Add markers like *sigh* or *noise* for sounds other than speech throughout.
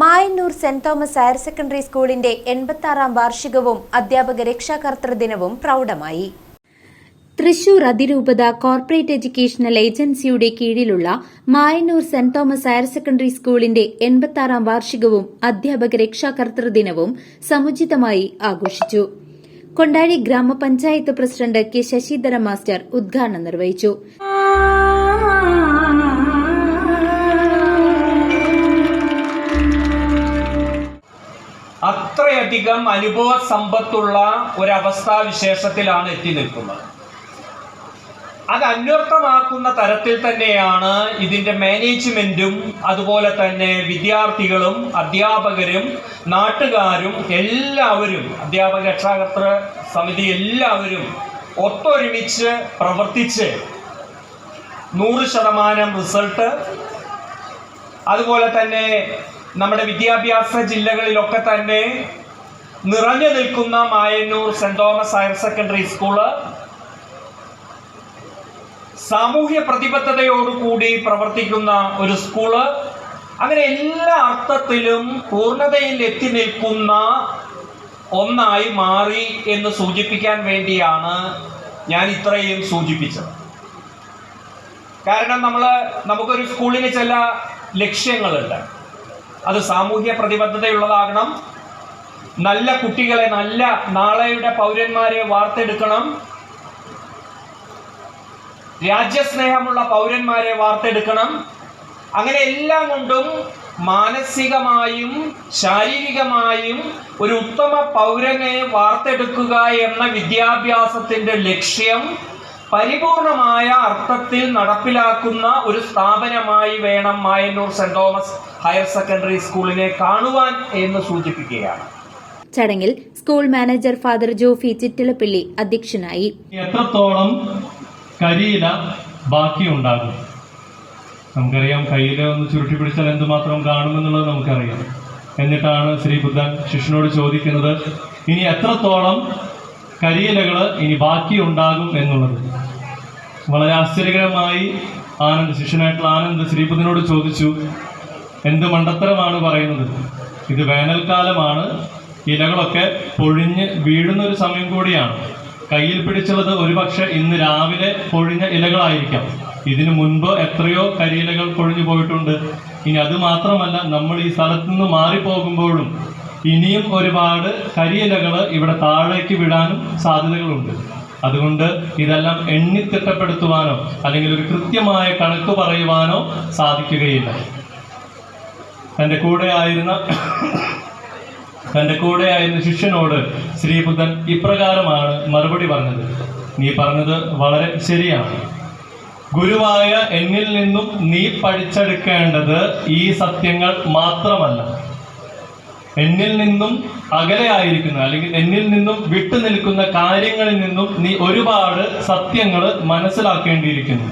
Mayannur saint Thomas higher secondary സ്കൂളിന്റെ എൺപത്തി ആറാം വാർഷികവും അധ്യാപക രക്ഷാകർത്തൃ ദിനവും പ്രൗഢമായി. തൃശൂർ അതിരൂപത കോർപ്പറേറ്റ് എഡ്യൂക്കേഷണൽ ഏജൻസിയുടെ കീഴിലുള്ള Mayannur saint Thomas higher secondary സ്കൂളിന്റെ എൺപത്തി വാർഷികവും അധ്യാപക രക്ഷാകർത്തൃ ദിനവും സമുചിതമായി ആഘോഷിച്ചു. കൊണ്ടാഴി ഗ്രാമപഞ്ചായത്ത് പ്രസിഡന്റ് കെ ശശിധര മാസ്റ്റർ ഉദ്ഘാടനം നിർവഹിച്ചു. അത്രയധികം അനുഭവ സമ്പത്തുള്ള ഒരവസ്ഥാ വിശേഷത്തിലാണ് എത്തി നിൽക്കുന്നത്. അത് അന്വർത്ഥമാക്കുന്ന തരത്തിൽ തന്നെയാണ് ഇതിന്റെ മാനേജ്മെന്റും അതുപോലെ തന്നെ വിദ്യാർത്ഥികളും അധ്യാപകരും നാട്ടുകാരും എല്ലാവരും അധ്യാപക രക്ഷാകർതൃ സമിതി എല്ലാവരും ഒത്തൊരുമിച്ച് പ്രവർത്തിച്ച് നൂറ് ശതമാനം റിസൾട്ട് അതുപോലെ തന്നെ നമ്മുടെ വിദ്യാഭ്യാസ ജില്ലകളിലൊക്കെ തന്നെ നിറഞ്ഞു നിൽക്കുന്ന Mayannur saint Thomas higher secondary school. സാമൂഹ്യ പ്രതിബദ്ധതയോടുകൂടി പ്രവർത്തിക്കുന്ന ഒരു സ്കൂൾ. അങ്ങനെ എല്ലാ അർത്ഥത്തിലും പൂർണതയിൽ എത്തി നിൽക്കുന്ന ഒന്നായി മാറി എന്ന് സൂചിപ്പിക്കാൻ വേണ്ടിയാണ് ഞാൻ ഇത്രയും സൂചിപ്പിച്ചത്. കാരണം നമ്മൾ നമുക്കൊരു സ്കൂളിന് ചില ലക്ഷ്യങ്ങളുണ്ട്. അത് സാമൂഹ്യ പ്രതിബദ്ധതയുള്ളതാകണം. നല്ല കുട്ടികളെ നല്ല നാളെയുടെ പൗരന്മാരെ വാർത്തെടുക്കണം. രാജ്യസ്നേഹമുള്ള പൗരന്മാരെ വാർത്തെടുക്കണം. അങ്ങനെ എല്ലാം കൊണ്ടും മാനസികമായും ശാരീരികമായും ഒരു ഉത്തമ പൗരനെ വാർത്തെടുക്കുക എന്ന വിദ്യാഭ്യാസത്തിന്റെ ലക്ഷ്യം പരിപൂർണമായ അർത്ഥത്തിൽ നടപ്പിലാക്കുന്ന ഒരു സ്ഥാപനമായി വേണം Mayannur saint Thomas higher secondary സ്കൂളിനെ കാണുവാൻ എന്ന് സൂചിപ്പിക്കുകയാണ്. ചടങ്ങിൽ school manager father Jophy Chittilappilly അധ്യക്ഷനായി. എത്രത്തോളം കരിയില ബാക്കിയുണ്ടാകും? നമുക്കറിയാം കയ്യില ഒന്ന് ചുരുട്ടി പിടിച്ചാൽ എന്തുമാത്രം കാണുമെന്നുള്ളത് നമുക്കറിയാം. എന്നിട്ടാണ് ശ്രീ ബുദ്ധൻ ശിഷ്യനോട് ചോദിക്കുന്നത് ഇനി എത്രത്തോളം കരിയിലകൾ ഇനി ബാക്കിയുണ്ടാകും എന്നുള്ളത്? വളരെ ആശ്ചര്യകരമായി ആനന്ദ് ശിഷ്യനായിട്ടുള്ള ആനന്ദ് ശ്രീബുദ്ധനോട് ചോദിച്ചു എന്ത് മണ്ടത്തരമാണ് പറയുന്നത്? ഇത് വേനൽക്കാലമാണ് ഇലകളൊക്കെ പൊഴിഞ്ഞ് വീഴുന്ന ഒരു സമയം കൂടിയാണ്. കയ്യിൽ പിടിച്ചുള്ളത് ഒരുപക്ഷെ ഇന്ന് രാവിലെ പൊഴിഞ്ഞ ഇലകളായിരിക്കാം. ഇതിനു മുൻപ് എത്രയോ കരിയിലകൾ പൊഴിഞ്ഞു പോയിട്ടുണ്ട്. ഇനി അത് മാത്രമല്ല നമ്മൾ ഈ സ്ഥലത്തു നിന്ന് മാറിപ്പോകുമ്പോഴും ഇനിയും ഒരുപാട് കരിയിലകൾ ഇവിടെ താഴേക്ക് വിടാനും സാധ്യതകളുണ്ട്. അതുകൊണ്ട് ഇതെല്ലാം എണ്ണിത്തിട്ടപ്പെടുത്തുവാനോ അല്ലെങ്കിൽ ഒരു കൃത്യമായ കണക്ക് പറയുവാനോ സാധിക്കുകയില്ല. തന്റെ കൂടെ ആയിരുന്ന *coughs* തന്റെ കൂടെ ആയിരുന്ന ശിഷ്യനോട് ശ്രീബുദ്ധൻ ഇപ്രകാരമാണ് മറുപടി പറഞ്ഞത്. നീ പറഞ്ഞത് വളരെ ശരിയാണ്. ഗുരുവായ എന്നിൽ നിന്നും നീ പഠിച്ചെടുക്കേണ്ടത് ഈ സത്യങ്ങൾ മാത്രമല്ല. എന്നിൽ നിന്നും അകലെയായിരിക്കുന്ന അല്ലെങ്കിൽ എന്നിൽ നിന്നും വിട്ടു നിൽക്കുന്ന കാര്യങ്ങളിൽ നിന്നും നീ ഒരുപാട് സത്യങ്ങൾ മനസ്സിലാക്കേണ്ടിയിരിക്കുന്നു.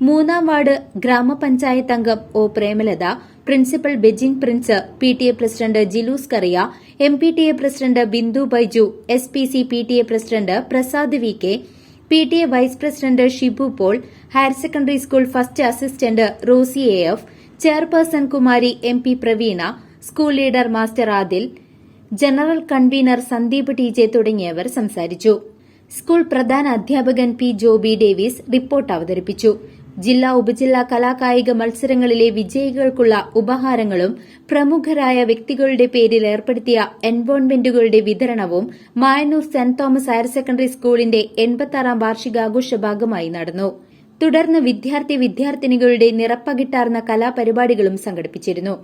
മൂന്നാം വാർഡ് ഗ്രാമപഞ്ചായത്ത് അംഗം O Premalatha principal ബെജിംഗ് Prince P T A president Jilus Kariya M P T A president Bindu Baiju S P C P T A president Prasad V K P T A vice president Shibu Paul higher secondary school first assistant Rosy A F chairperson Kumari M P Praveena school leader master Adil general convener Sandeep T J തുടങ്ങിയവർ സംസാരിച്ചു. School പ്രധാന അധ്യാപകൻ P Joby Davis report അവതരിപ്പിച്ചു. ജില്ലാ ഉപജില്ലാ കലാകായിക മത്സരങ്ങളിലെ വിജയികൾക്കുള്ള ഉപഹാരങ്ങളും പ്രമുഖരായ വ്യക്തികളുടെ പേരിൽ ഏർപ്പെടുത്തിയ എൻവോൺമെന്റുകളുടെ വിതരണവും Mayannur saint Thomas higher secondary സ്കൂളിന്റെ എൺപത്താറാം വാർഷികാഘോഷ ഭാഗമായി നടന്നു. തുടർന്ന് വിദ്യാർത്ഥി വിദ്യാർത്ഥിനികളുടെ നിറപ്പകിട്ടാർന്ന കലാപരിപാടികളും സംഘടിപ്പിച്ചിരുന്നു.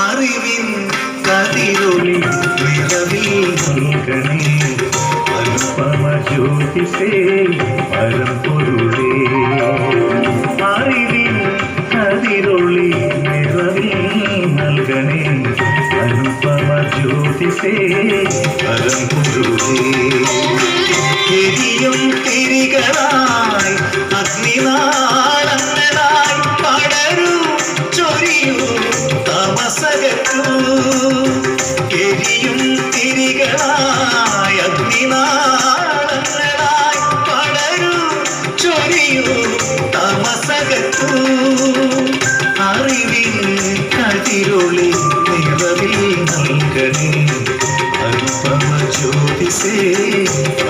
அறிவின் கதிரொலி கவி மங்கனே അനുപമ പരം പൊരുളേ. അറിവിൻ അതിരൊളി നിറവിൽ നൽകണേ. അനുപമ പരം പൊരുളേ. എരിയും തിരികളായി അനുപമ